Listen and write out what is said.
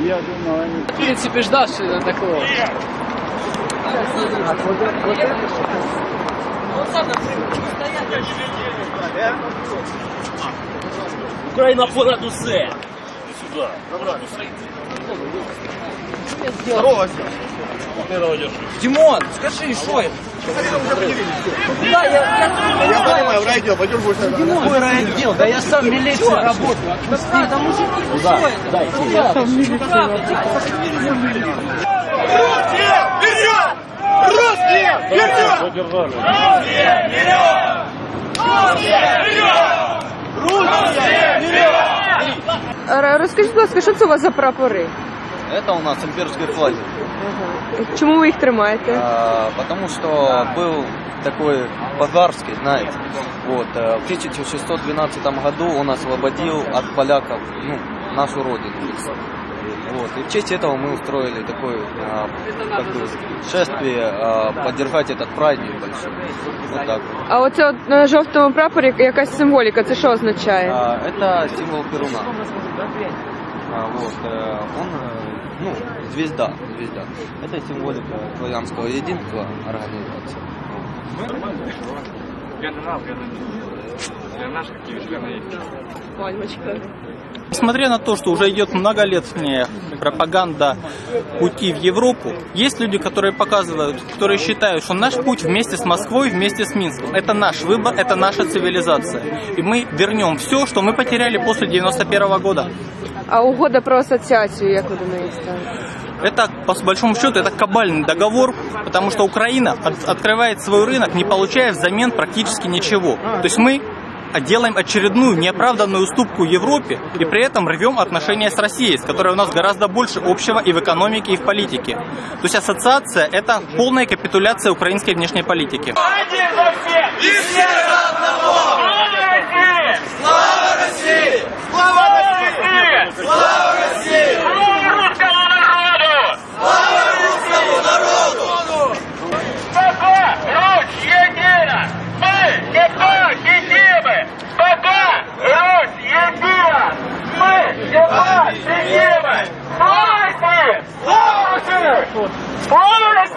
Я думал, они... В принципе, ждал что такого. Україна понад усе. Сюди. Димон, скажи, что это? Да, я, я... Я понимаю, в райотдел, пойдем будешь Какой райотдел? Да я сам в милиции работаю. Отпусти. Да, мужики, что это? Я сам в милиции работаю. Р- Розкажіть, будь ласка, що це у вас за прапори? Это у нас имперские флаги. Чому ви їх тримаєте? А, потому что был такой Базарский, знаете. Вот, э, в 1612 году он освободил от поляков ну, нашу родину. Вот, и в честь этого мы устроили такое а, как бы, шествие, а, поддержать этот праздник большой. Вот так. вот. А оце от на жовтому прапорі якась символіка, це що означає? А, это символ Перуна. А, вот, э, он, э, ну, звезда, звезда. Это символика славянского единства организации Пальмочка. Несмотря на то, что уже идет многолетняя пропаганда пути в Европу, есть люди, которые показывают, которые считают, что наш путь вместе с Москвой, вместе с Минском, это наш выбор, это наша цивилизация. И мы вернем все, что мы потеряли после 91 года. А угода про асоціацію, як ви до неї ставите? Это, по большому счету, это кабальный договор, потому что Украина от- открывает свой рынок, не получая взамен практически ничего. То есть мы делаем очередную неоправданную уступку Европе и при этом рвем отношения с Россией, с которой у нас гораздо больше общего и в экономике, и в политике. То есть ассоциация – это полная капитуляция украинской внешней политики. Пока 哦，来气！